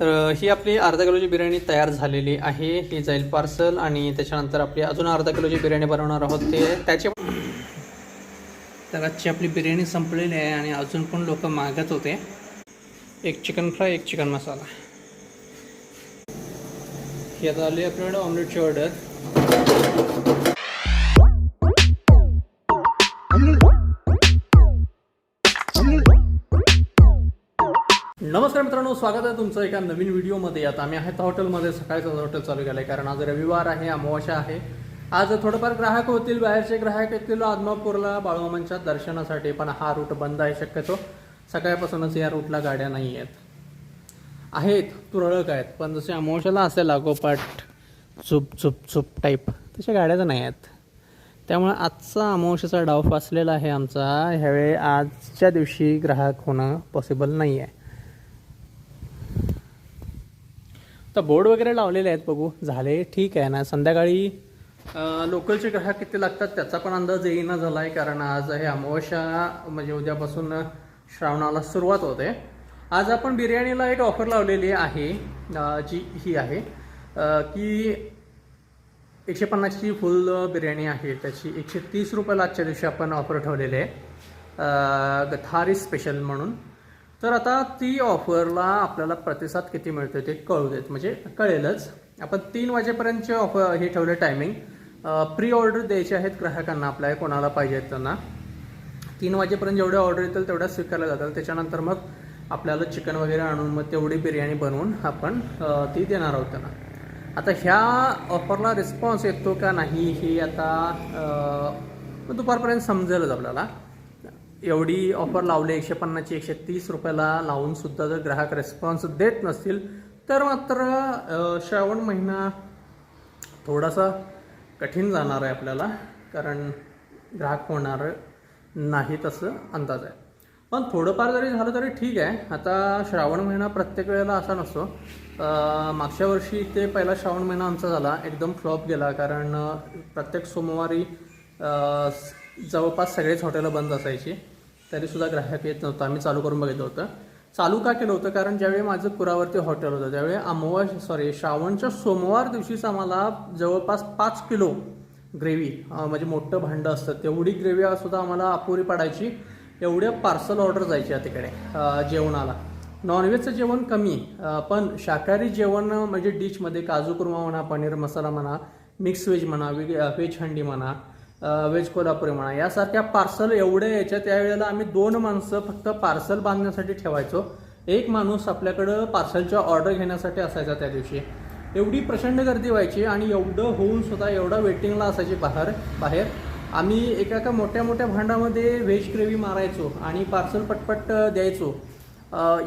तर ही आपली अर्धा किलोची बिर्याणी तयार झालेली आहे. ही जाईल पार्सल आणि त्याच्यानंतर आपली अजून अर्धा किलोची बिर्याणी बनवणार आहोत ते. त्याचे तर आजची आपली बिर्याणी संपलेली आहे आणि अजून पण लोक मागत होते. एक चिकन फ्राय एक चिकन मसाला ही आता आली आपल्याकडे ऑमलेटची ऑर्डर नमस्कार मित्रांनो स्वागत आहे तुमचं एका नवीन व्हिडिओमध्ये. आता आम्ही आहेत हॉटेलमध्ये सकाळचं हॉटेल चालू केलं आहे कारण आज रविवार आहे अमावस्या आहे. आज थोडंफार ग्राहक होतील बाहेरचे ग्राहक येतील आदमापूरला बाळूमामांच्या दर्शनासाठी पण हा रूट बंद आहे शक्यतो. सकाळपासूनच या रूटला गाड्या नाही आहेत. आहेत तुरळक आहेत पण जसे अमावश्याला असेल लागोपाठ चुप चुप चुप टाईप तशा गाड्या तर नाही आहेत. त्यामुळे आजचा अमावश्याचा डाव फासलेला आहे आमचा. ह्यावेळी आजच्या दिवशी ग्राहक होणं पॉसिबल नाही आहे तर बोर्ड वगैरे लावलेले आहेत बघू. झाले ठीक आहे ना. संध्याकाळी लोकलचे ग्राहक किती लागतात त्याचा पण अंदाज येईना झाला आहे कारण आज हे अमावस्या म्हणजे उद्यापासून श्रावणाला सुरुवात होते. आज आपण बिर्याणीला एक ऑफर लावलेली आहे जी ही आहे की एकशे पन्नासची फुल बिर्याणी आहे. त्याची एकशे तीस रुपयाला आजच्या दिवशी आपण ऑफर ठेवलेली आहे. थारी स्पेशल म्हणून. तर आता ती ऑफरला आपल्याला प्रतिसाद किती मिळतो ते कळू देत. म्हणजे कळेलच. आपण तीन वाजेपर्यंतचे ऑफर हे ठेवले टायमिंग प्री ऑर्डर द्यायचे आहेत ग्राहकांना आपल्या कोणाला पाहिजे आहेत त्यांना. तीन वाजेपर्यंत जेवढ्या ऑर्डर येतील तेवढ्या स्वीकारल्या जातात त्याच्यानंतर मग आपल्याला चिकन वगैरे आणून मग तेवढी बिर्याणी बनवून आपण ती देणार आहोत त्यांना. आता ह्या ऑफरला रिस्पॉन्स येतो का नाही हे आता दुपारपर्यंत समजेलच आपल्याला. एवढी ऑफर लावली एकशे पन्नासची एकशे तीस रुपयाला लावून सुद्धा जर ग्राहक रेस्पॉन्स देत नसतील तर मात्र श्रावण महिना थोडासा कठीण जाणार आहे आपल्याला कारण ग्राहक होणार नाही तसं अंदाज आहे. पण थोडंफार जरी झालं तरी ठीक आहे. आता श्रावण महिना प्रत्येक वेळेला असा नसतो. मागच्या वर्षी ते पहिला श्रावण महिना आमचा झाला एकदम फ्लॉप गेला कारण प्रत्येक सोमवारी जवळपास सगळेच हॉटेलं बंद असायची. तरीसुद्धा ग्राहक येत नव्हतं. आम्ही चालू करून बघितलं होतं. चालू का केलं होतं? कारण ज्यावेळी माझं कुरावरती हॉटेल होतं त्यावेळी अमोवा सॉरी श्रावणच्या सोमवार दिवशीच आम्हाला जवळपास पाच किलो ग्रेव्ही म्हणजे मोठं भांडं असतं. तेवढी ग्रेव्ही सुद्धा आम्हाला अपुरी पडायची. एवढ्या पार्सल ऑर्डर जायच्या तिकडे जेवणाला. नॉनव्हेजचं जेवण कमी पण शाकाहारी जेवण म्हणजे डिशमध्ये काजू कुर्मा म्हणा पनीर मसाला म्हणा मिक्स व्हेज म्हणा वेग व्हेज हंडी म्हणा व्हेज कोल्हापुरी म्हणा. यासारख्या पार्सल एवढ्या याच्या त्यावेळेला आम्ही दोन माणसं फक्त पार्सल बांधण्यासाठी ठेवायचो. एक माणूस आपल्याकडं पार्सलच्या ऑर्डर घेण्यासाठी असायचा त्या दिवशी. एवढी प्रचंड गर्दी व्हायची आणि एवढं होऊन सुद्धा एवढा वेटिंगला असायची बाहेर बाहेर. आम्ही एका एका मोठ्या मोठ्या भांडामध्ये व्हेज ग्रेव्ही मारायचो आणि पार्सल पटपट द्यायचो.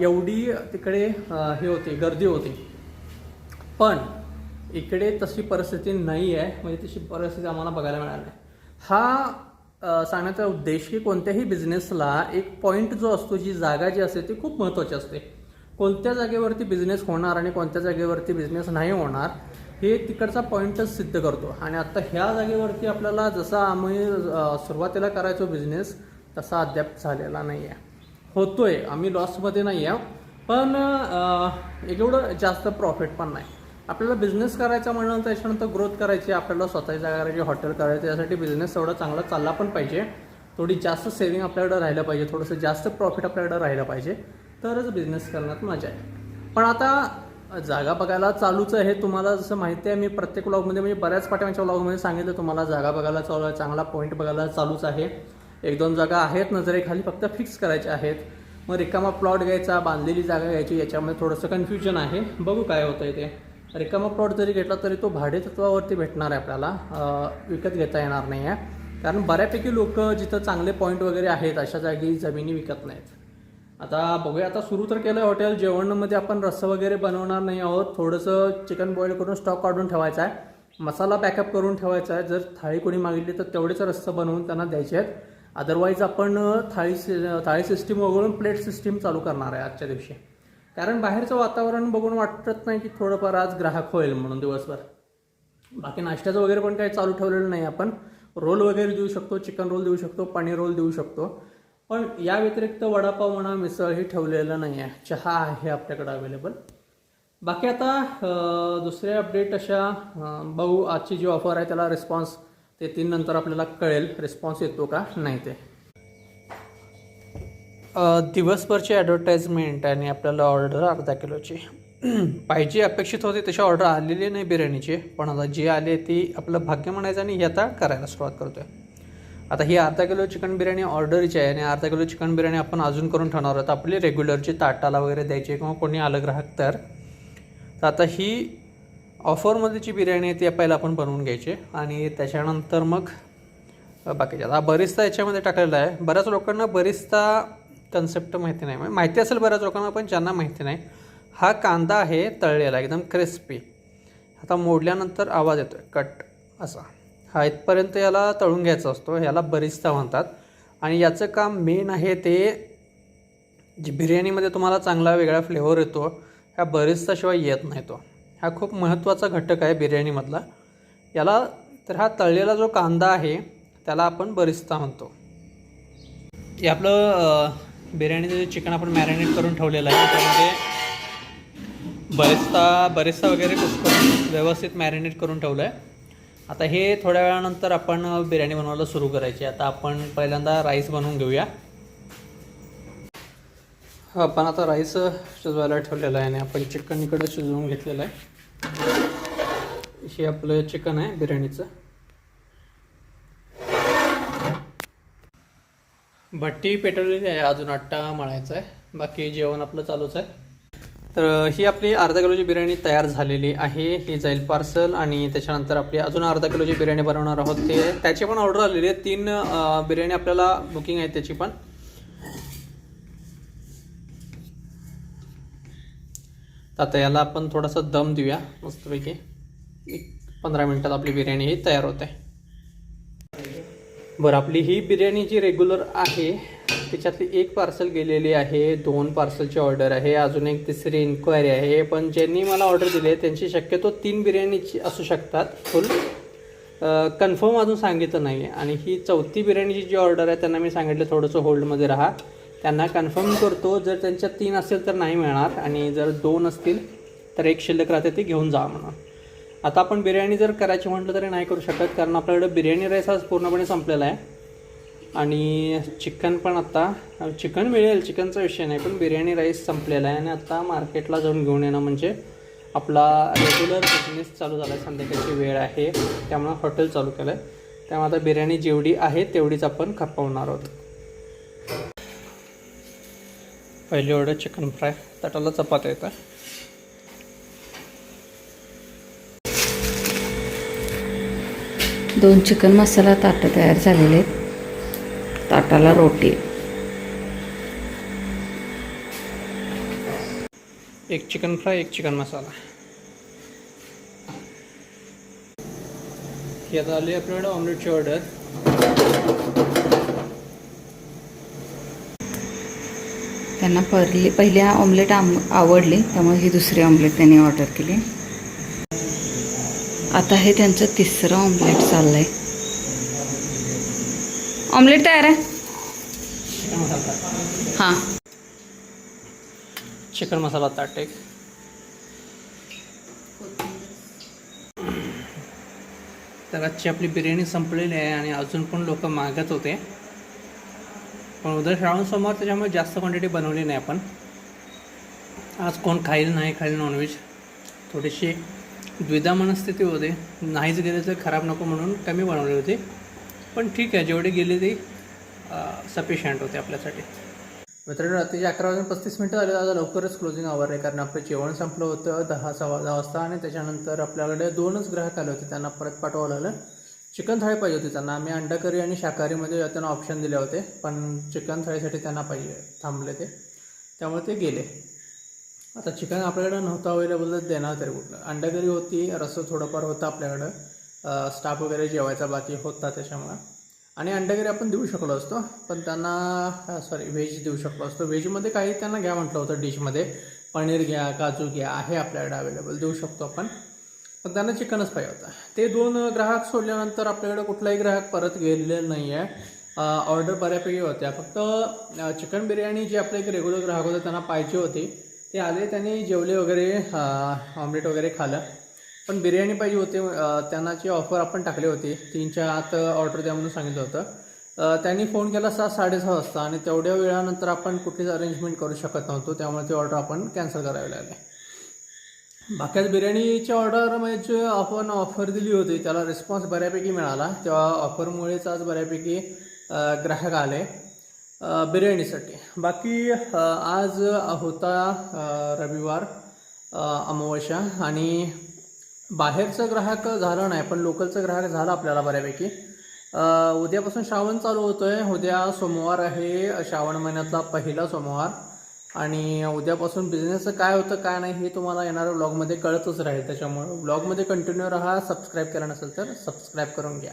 एवढी तिकडे हे होती गर्दी होती. पण इकडे तशी परिस्थिती नाही आहे म्हणजे तशी परिस्थिती आम्हाला बघायला मिळाली हा सांगण्याचा उद्देश की कोणत्याही बिझनेसला एक पॉईंट जो असतो जी जागा जी असते ती खूप महत्त्वाची असते. कोणत्या जागेवरती बिझनेस होणार आणि कोणत्या जागेवरती बिझनेस नाही होणार हे तिकडचा पॉईंटच सिद्ध करतो. आणि आता ह्या जागेवरती आपल्याला जसा आम्ही सुरुवातीला करायचो बिझनेस तसा अद्याप झालेला नाही आहे होतोय आम्ही लॉसमध्ये नाही आहे पण एवढं जास्त प्रॉफिट पण नाही. आपल्याला बिझनेस करायचा म्हणून त्याच्यानंतर ग्रोथ करायची आपल्याला स्वतःची जागा करायची हॉटेल करायचं यासाठी बिझनेस तेवढा चांगला चालला पण पाहिजे. थोडी जास्त सेविंग आपल्याकडे राहिलं पाहिजे थोडंसं जास्त प्रॉफिट आपल्याकडे राहिलं पाहिजे. तरच बिझनेस करण्यात मजा आहे पण आता जागा बघायला चालूच आहे. तुम्हाला जसं माहिती आहे मी प्रत्येक व्लॉगमध्ये म्हणजे बऱ्याच पाठ्यांच्या व्लॉगमध्ये सांगितलं तुम्हाला जागा बघायला चालू आहे चांगला पॉईंट बघायला चालूच आहे. एक दोन जागा आहेत नजरेखाली फक्त फिक्स करायच्या आहेत. मग रिकामा प्लॉट घ्यायचा बांधलेली जागा घ्यायची याच्यामध्ये थोडंसं कन्फ्युजन आहे. बघू काय होतं आहे ते. रिकामा प्लॉट जरी घेतला तरी तो भाडेतत्वावरती भेटणार आहे आपल्याला. विकत घेता येणार नाही आहे कारण बऱ्यापैकी लोक जिथं चांगले पॉईंट वगैरे आहेत अशा जागी जमिनी विकत नाहीत. आता बघूया आता सुरू तर केलं आहे हॉटेल जेवणामध्ये आपण रस्सा वगैरे बनवणार नाही आहोत. थोडंसं चिकन बॉईल करून स्टॉक काढून ठेवायचा आहे. मसाला पॅकअप करून ठेवायचा आहे. जर थाळी कोणी मागितली तर तेवढेच रस्सा बनवून त्यांना द्यायचे आहेत. अदरवाईज आपण थाळी सि- थाळी सिस्टीम वगळून प्लेट सिस्टीम चालू करणार आहे आजच्या दिवशी. कारण बाहेरचं वातावरण बघून वाटत नाही की थोडंफार आज ग्राहक होईल म्हणून दिवसभर. बाकी नाश्त्याचं वगैरे पण काही चालू ठेवलेलं नाही आपण. रोल वगैरे देऊ शकतो चिकन रोल देऊ शकतो पनीर रोल देऊ शकतो. पण या व्यतिरिक्त वडापाव म्हणा मिसळ हे ठेवलेलं नाही आहे. चहा आहे आपल्याकडं अवेलेबल बाकी आता दुसरे अपडेट अशा भाऊ बघू आजची जी ऑफर आहे त्याला रिस्पॉन्स ते तीन नंतर आपल्याला कळेल. रिस्पॉन्स येतो का? नाही ते. दिवसभरची ॲडव्हर्टाईजमेंट आणि आपल्याला ऑर्डर अर्धा किलोची. पाहिजे अपेक्षित होती तशी ऑर्डर आलेली नाही बिर्याणीची. पण आता जी आली ती आपलं भाग्य म्हणायचं आणि ही आता करायला सुरुवात करतोय. आता ही अर्धा किलो चिकन बिर्याणी ऑर्डरची आहे आणि अर्धा किलो चिकन बिर्याणी आपण अजून करून ठेवणार आहोत. आपली रेग्युलरची ताटाला वगैरे द्यायची किंवा कोणी आलं ग्राहक तर. तर आता ही ऑफरमध्ये जी बिर्याणी आहे ती पहिला आपण बनवून घ्यायची आणि त्याच्यानंतर मग बाकीच्या. आता बरिस्ता याच्यामध्ये टाकलेला आहे. बऱ्याच लोकांना बरिस्ता कन्सेप्ट माहिती नाही. म्हणजे माहिती असेल बऱ्याच लोकांना पण ज्यांना माहिती नाही हा कांदा आहे तळलेला एकदम क्रिस्पी आता मोडल्यानंतर आवाज येतो आहे कट असा. हा इथपर्यंत याला तळून घ्यायचा असतो याला बरिस्ता म्हणतात. आणि याचं काम मेन आहे ते जी बिर्याणीमध्ये तुम्हाला चांगला वेगळा फ्लेवर येतो ह्या बरिस्ताशिवाय येत नाही तो. हा खूप महत्त्वाचा घटक आहे बिर्याणीमधला. याला तर हा तळलेला जो कांदा आहे त्याला आपण बरिस्ता म्हणतो. हे आपलं बिर्याणीचं जे चिकन आपण मॅरिनेट करून ठेवलेलं आहे त्यामध्ये बरेचदा बरेचदा वगैरे करून व्यवस्थित मॅरिनेट करून ठेवलं आहे आता हे थोड्या वेळानंतर आपण बिर्याणी बनवायला सुरू करायची. आता आपण पहिल्यांदा राईस बनवून घेऊया. आपण आता राईस शिजवायला ठेवलेला आहे आणि आपण चिकन इकडे शिजवून घेतलेलं आहे. हे आपलं चिकन आहे बिर्याणीचं. भट्टी पेटवलेली आहे अजून आट्टा मळायचा आहे. बाकी जेवण आपलं चालूच आहे. तर ही आपली अर्धा किलोची बिर्याणी तयार झालेली आहे. ही जाईल पार्सल आणि त्याच्यानंतर आपली अजून अर्धा किलोची बिर्याणी बनवणार आहोत. ते त्याची पण ऑर्डर आलेली आहे. तीन बिर्याणी आपल्याला बुकिंग आहे त्याची पण. आता याला आपण थोडासा दम देऊया. मस्तपैकी एक पंधरा मिनटात आपली बिर्याणी ही तयार होते बरं आपली ही बिर्याणी जी रेग्युलर आहे त्याच्यातली एक पार्सल गेलेली आहे दोन पार्सलची ऑर्डर आहे अजून एक तिसरी इन्क्वायरी आहे पण ज्यांनी मला ऑर्डर दिली आहे त्यांची शक्यतो तीन बिर्याणीची असू शकतात फुल कन्फर्म अजून सांगितलं नाही आणि ही चौथी बिर्याणीची जी ऑर्डर आहे त्यांना मी सांगितलं थोडंसं होल्डमध्ये राहा. त्यांना कन्फर्म करतो जर त्यांच्या तीन असेल तर नाही मिळणार आणि जर दोन असतील तर एक शिल्लक राहते ते घेऊन जा म्हणून. आता आपण बिर्याणी जर करायची म्हटलं तरी नाही करू शकत कारण आपल्याकडे बिर्याणी राईस आज पूर्णपणे संपलेला आहे. आणि चिकन पण आता चिकन मिळेल चिकनचा विषय नाही पण बिर्याणी राईस संपलेला आहे. आणि आता मार्केटला जाऊन घेऊन येणं म्हणजे आपला रेग्युलर बिझनेस चालू झाला आहे संध्याकाळची वेळ आहे त्यामुळे हॉटेल चालू केलं आहे त्यामुळे आता बिर्याणी जेवढी आहे तेवढीच आपण खपवणार आहोत. पहिली ऑर्डर चिकन फ्राय तटाला चपात्या येतात. दोन चिकन मसाला ताटं तयार झालेले आहेत. ताटाला रोटी. एक चिकन फ्राय एक चिकन मसाला. ही आता आली आपल्याकडे ऑमलेटची ऑर्डर. त्यांना पहिली पहिल्या ऑमलेट आम आवडली त्यामुळे ही दुसरी ऑमलेट त्यांनी ऑर्डर केली. आता हे त्यांचं तिसरं ऑमलेट चाललं आहे ऑमलेट तयार आहे? हां. चिकन मसाला ताट एक तर आजची आपली बिर्याणी संपलेली आहे आणि अजून पण लोक मागत होते. पण उद्या श्रावण सोमवार त्याच्यामुळे जास्त क्वांटिटी बनवली नाही आपण. आज कोण खाईल नाही खाईल नॉनव्हेज थोडीशी द्विधा मनस्थिती होते. नाहीच गेले तर खराब नको म्हणून कमी बनवली होती. पण ठीक आहे जेवढे गेले ते सफिशियंट होते आपल्यासाठी. मित्रांनो रात्रीचे अकरा वाजून पस्तीस मिनटं झाले आता लवकरच क्लोजिंग आवर आहे. कारण आपलं जेवण संपलं होतं दहा सव्वा दहा वाजता आणि त्याच्यानंतर आपल्याकडे दोनच ग्राहक आले होते. त्यांना परत पाठवावं लागलं. चिकन थाळी पाहिजे होती त्यांना. आम्ही अंडा करी आणि शाकाहारीमध्ये त्यांना ऑप्शन दिले होते. पण चिकन थाळीसाठी त्यांना पाहिजे थांबले ते. त्यामुळे ते गेले. आता चिकन आपल्याकडं नव्हतं अवेलेबल तर देणार तरी कुठलं. अंडा करी होती रस्सं थोडंफार होतं आपल्याकडं. स्टाफ वगैरे जेवायचा बाकी होता त्याच्यामुळं. आणि अंडागिरी आपण देऊ शकलो असतो पण त्यांना सॉरी व्हेज देऊ शकलो असतो. व्हेजमध्ये काही त्यांना घ्या म्हटलं होतं डिशमध्ये पनीर घ्या काजू घ्या आहे आपल्याकडे अवेलेबल देऊ शकतो आपण. पण त्यांना चिकनच पाहिजे होता. ते दोन ग्राहक सोडल्यानंतर आपल्याकडे कुठलाही ग्राहक परत गेलेले नाही आहे ऑर्डर बऱ्यापैकी होत्या. फक्त चिकन बिर्याणी जी आपले एक रेग्युलर ग्राहक होते त्यांना पाहिजे होती. ते आले त्यांनी जेवले वगैरे ऑमलेट वगैरे खाल्लं पण बिर्याणी पाहिजे होते त्यांना त्यांनाची ऑफर आपण टाकली होती. तीनच्या आत ऑर्डर द्या म्हणून सांगितलं होतं. त्यांनी फोन केला सात साडेसहा वाजता आणि तेवढ्या वेळानंतर आपण कुठलीच अरेंजमेंट करू शकत नव्हतो. त्यामुळे ती ऑर्डर आपण कॅन्सल करावी लागली. बाकी बिर्याणीच्या बिर्याणीची ऑर्डर म्हणजे आपण ऑफर दिली होती त्याला रिस्पॉन्स बऱ्यापैकी मिळाला. तेव्हा ऑफरमुळेच आज बऱ्यापैकी ग्राहक आले. बिर्याणीसाठी. बाकी आज होता रविवार अमावस्या आणि बाहेरचं ग्राहक झालं नाही पण लोकलचं ग्राहक झालं आपल्याला बऱ्यापैकी. उद्यापासून श्रावण चालू होतो आहे उद्या सोमवार आहे श्रावण महिन्यातला पहिला सोमवार. आणि उद्यापासून बिझनेसचं काय होतं काय नाही हे तुम्हाला येणाऱ्या व्लॉगमध्ये कळतच राहील. त्याच्यामुळे व्लॉगमध्ये कंटिन्यू राहा सबस्क्राईब केला नसेल तर सबस्क्राईब करून घ्या.